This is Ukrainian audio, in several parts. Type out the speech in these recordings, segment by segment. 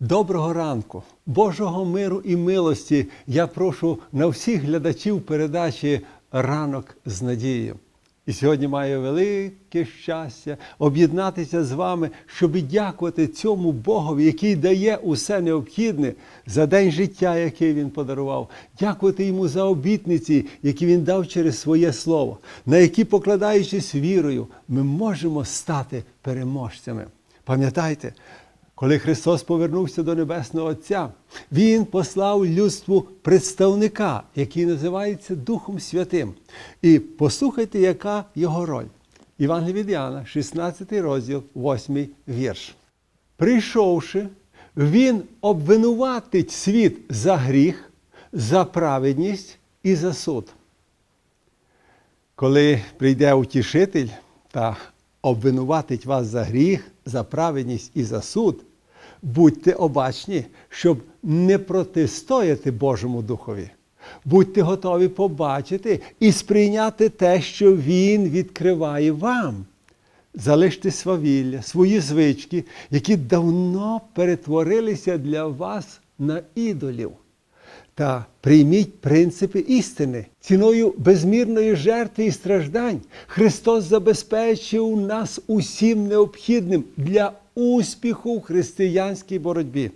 Доброго ранку, Божого миру і милості. Я прошу на всіх глядачів передачі Ранок з надією. І сьогодні маю велике щастя об'єднатися з вами, щоб дякувати цьому Богові, який дає усе необхідне за день життя, який він подарував. Дякувати йому за обітниці, які він дав через своє слово, на які, покладаючись вірою, ми можемо стати переможцями. Пам'ятайте, коли Христос повернувся до Небесного Отця, Він послав людству представника, який називається Духом Святим. І послухайте, яка його роль. Івангелій від Іоанна, 16 розділ, 8 вірш. Прийшовши, Він обвинуватить світ за гріх, за праведність і за суд. Коли прийде утішитель та обвинуватить вас за гріх, за праведність і за суд, будьте обачні, щоб не протистояти Божому Духові. Будьте готові побачити і сприйняти те, що Він відкриває вам. Залиште свавілля, свої звички, які давно перетворилися для вас на ідолів. Та прийміть принципи істини. Ціною безмірної жертви і страждань Христос забезпечив нас усім необхідним для успіху в християнській боротьбі.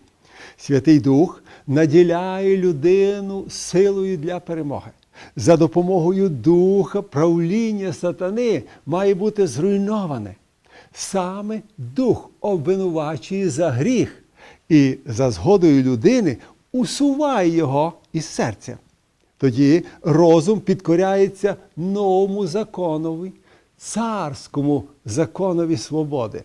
Святий Дух наділяє людину силою для перемоги. За допомогою духа правління сатани має бути зруйноване. Саме дух обвинувачує за гріх і за згодою людини усуває його із серця. Тоді розум підкоряється новому законові, царському законові свободи.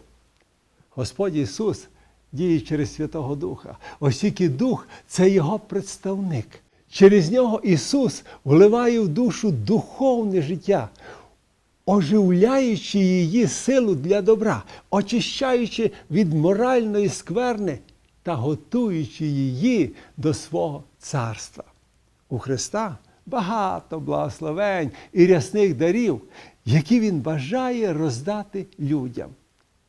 Господь Ісус діє через Святого Духа. Оскільки Дух це Його представник. Через нього Ісус вливає в душу духовне життя, оживляючи її силу для добра, очищаючи від моральної скверни та готуючи її до свого царства. У Христа багато благословень і рясних дарів, які Він бажає роздати людям.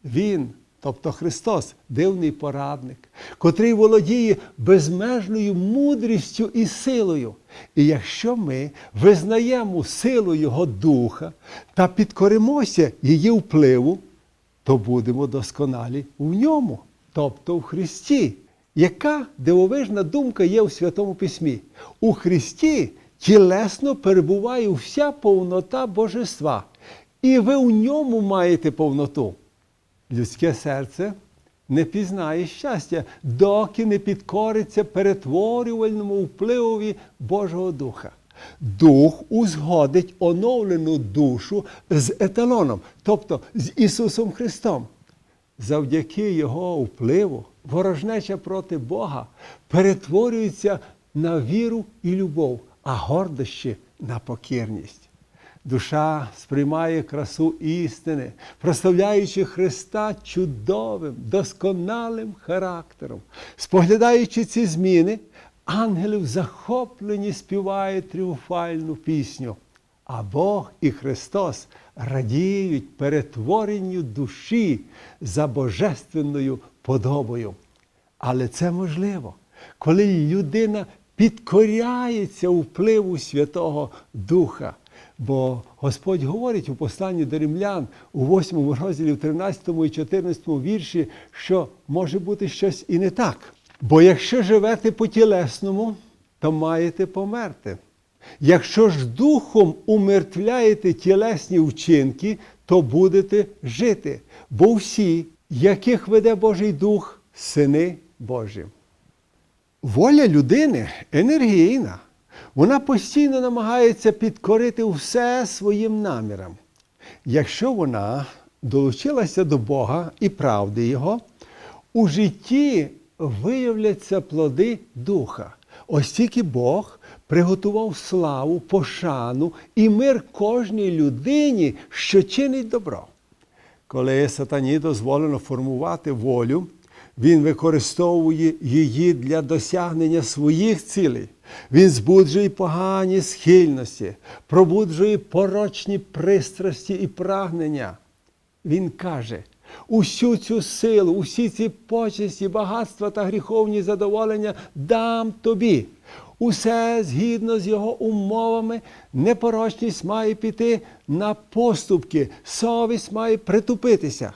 Він, тобто Христос, дивний порадник, котрий володіє безмежною мудрістю і силою. І якщо ми визнаємо силу Його Духа та підкоримося її впливу, то будемо досконалі в ньому, тобто в Христі. Яка дивовижна думка є у Святому Письмі? У Христі тілесно перебуває вся повнота Божества, і ви у ньому маєте повноту. Людське серце не пізнає щастя, доки не підкориться перетворювальному впливові Божого Духа. Дух узгодить оновлену душу з еталоном, тобто з Ісусом Христом. Завдяки Його впливу ворожнеча проти Бога перетворюється на віру і любов, а гордощі на покірність. Душа сприймає красу істини, прославляючи Христа чудовим, досконалим характером. Споглядаючи ці зміни, ангели в захопленні співають тріумфальну пісню. А Бог і Христос радіють перетворенню душі за божественною подобою. Але це можливо, коли людина підкоряється впливу Святого Духа. Бо Господь говорить у посланні до римлян у 8 розділі, в 13 і 14 вірші, що може бути щось і не так. Бо якщо живете по тілесному, то маєте померти. Якщо ж духом умертвляєте тілесні вчинки, то будете жити. Бо всі, яких веде Божий Дух, сини Божі. Воля людини енергійна. Вона постійно намагається підкорити все своїм намірам. Якщо вона долучилася до Бога і правди Його, у житті виявляться плоди Духа. Ось тільки Бог приготував славу, пошану і мир кожній людині, що чинить добро. Коли сатані дозволено формувати волю, він використовує її для досягнення своїх цілей. Він збуджує погані схильності, пробуджує порочні пристрасті і прагнення. Він каже: Усю цю силу, усі ці почесті, багатства та гріховні задоволення дам тобі. Усе згідно з його умовами, непорочність має піти на поступки, совість має притупитися.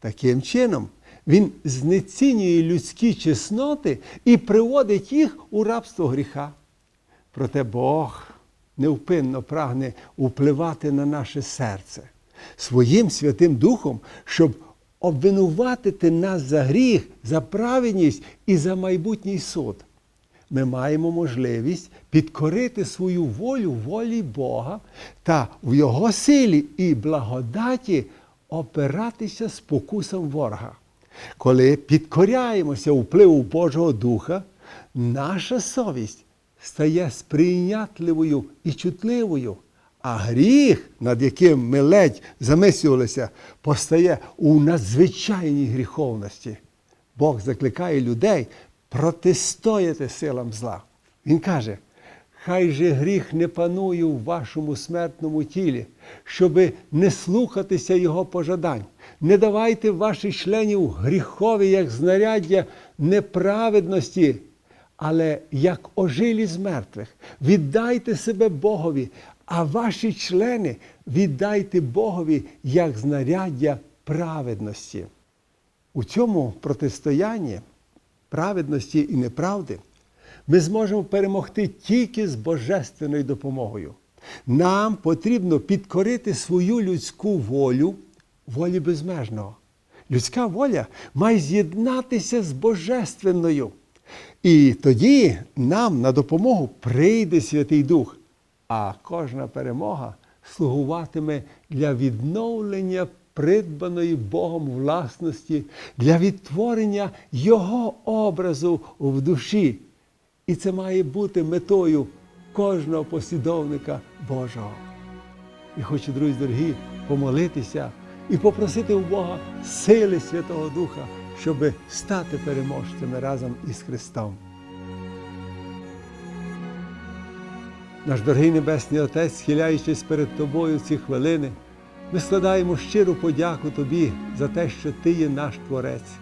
Таким чином, він знецінює людські чесноти і приводить їх у рабство гріха. Проте Бог невпинно прагне впливати на наше серце своїм Святим Духом, щоб обвинуватити нас за гріх, за праведність і за майбутній суд. Ми маємо можливість підкорити свою волю волі Бога та в Його силі і благодаті опиратися спокусам ворога. Коли підкоряємося впливу Божого Духа, наша совість стає сприйнятливою і чутливою, а гріх, над яким ми ледь замислювалися, постає у надзвичайній гріховності. Бог закликає людей протистояти силам зла. Він каже, хай же гріх не панує у вашому смертному тілі, щоби не слухатися його пожадань. Не давайте ваших членів гріхові, як знаряддя неправедності, але як ожилі з мертвих. Віддайте себе Богові, а ваші члени віддайте Богові як знаряддя праведності. У цьому протистоянні праведності і неправди ми зможемо перемогти тільки з божественною допомогою. Нам потрібно підкорити свою людську волю волі безмежного. Людська воля має з'єднатися з божественною. І тоді нам на допомогу прийде Святий Дух, а кожна перемога слугуватиме для відновлення придбаної Богом власності, для відтворення Його образу в душі. І це має бути метою кожного послідовника Божого. І хочу, друзі дорогі, помолитися і попросити у Бога сили Святого Духа, щоб стати переможцями разом із Христом. Наш дорогий Небесний Отець, схиляючись перед Тобою ці хвилини, ми складаємо щиру подяку Тобі за те, що Ти є наш Творець,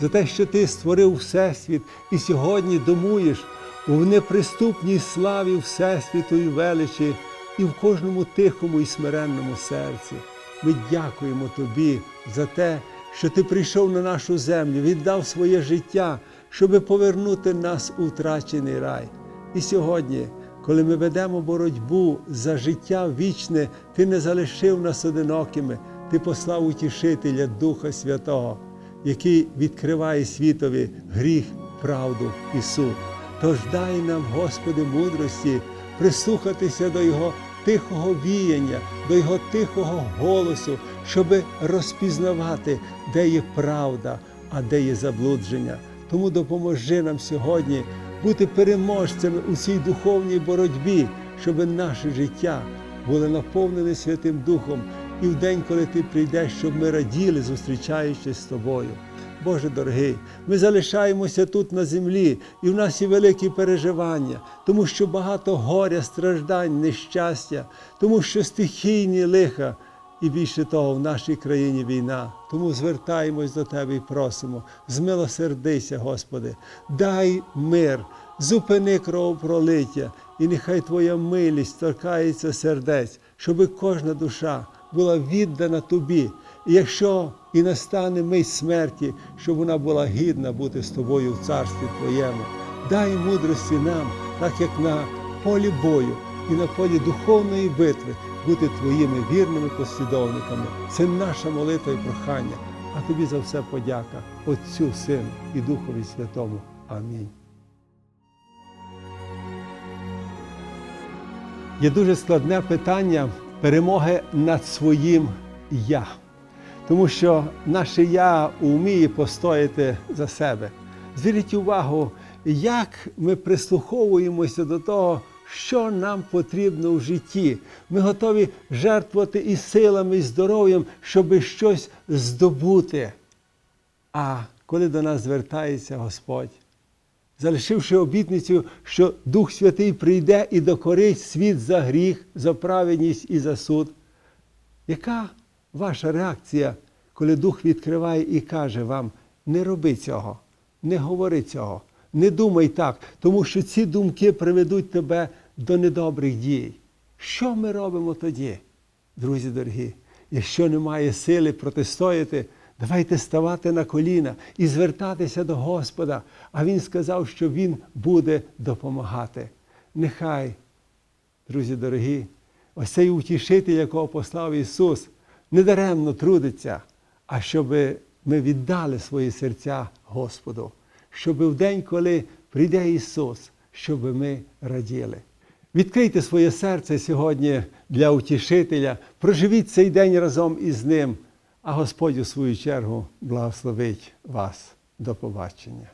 за те, що Ти створив Всесвіт і сьогодні домуєш у неприступній славі Всесвіту і величі і в кожному тихому і смиренному серці. Ми дякуємо Тобі за те, що Ти прийшов на нашу землю, віддав своє життя, щоби повернути нас у втрачений рай. І сьогодні, коли ми ведемо боротьбу за життя вічне, Ти не залишив нас одинокими, Ти послав утішителя Духа Святого, який відкриває світові гріх, правду і суд. Тож дай нам, Господи, мудрості прислухатися до Його тихого віяння, до Його тихого голосу, щоби розпізнавати, де є правда, а де є заблудження. Тому допоможи нам сьогодні бути переможцями у цій духовній боротьбі, щоб наше життя було наповнене Святим Духом і в день, коли Ти прийдеш, щоб ми раділи, зустрічаючись з тобою. Боже дорогий, ми залишаємося тут на землі, і в нас є великі переживання, тому що багато горя, страждань, нещастя, тому що стихійні лиха, і більше того, в нашій країні війна. Тому звертаємось до Тебе і просимо, змилосердися, Господи, дай мир, зупини кровопролиття, і нехай Твоя милість торкається сердець, щоб кожна душа була віддана Тобі. І якщо і настане мить смерті, щоб вона була гідна бути з тобою в царстві Твоєму. Дай мудрості нам, так як на полі бою і на полі духовної битви, бути Твоїми вірними послідовниками. Це наша молитва і прохання. А тобі за все подяка, Отцю, Сину і Духові Святому. Амінь. Є дуже складне питання перемоги над своїм я. Тому що наше я вміє постояти за себе. Зверніть увагу, як ми прислуховуємося до того, що нам потрібно в житті. Ми готові жертвувати і силами, і здоров'ям, щоб щось здобути. А коли до нас звертається Господь, залишивши обітницю, що Дух Святий прийде і докорить світ за гріх, за праведність і за суд, яка ваша реакція, коли Дух відкриває і каже вам: не роби цього, не говори цього, не думай так, тому що ці думки приведуть тебе до недобрих дій. Що ми робимо тоді, друзі дорогі? Якщо немає сили протистояти, давайте ставати на коліна і звертатися до Господа. А Він сказав, що Він буде допомагати. Нехай, друзі дорогі, ось цей утішитель, якого послав Ісус, недаремно трудиться, а щоб ми віддали свої серця Господу, щоб в день, коли прийде Ісус, щоб ми раділи. Відкрийте своє серце сьогодні для утішителя, проживіть цей день разом із ним, а Господь у свою чергу благословить вас. До побачення.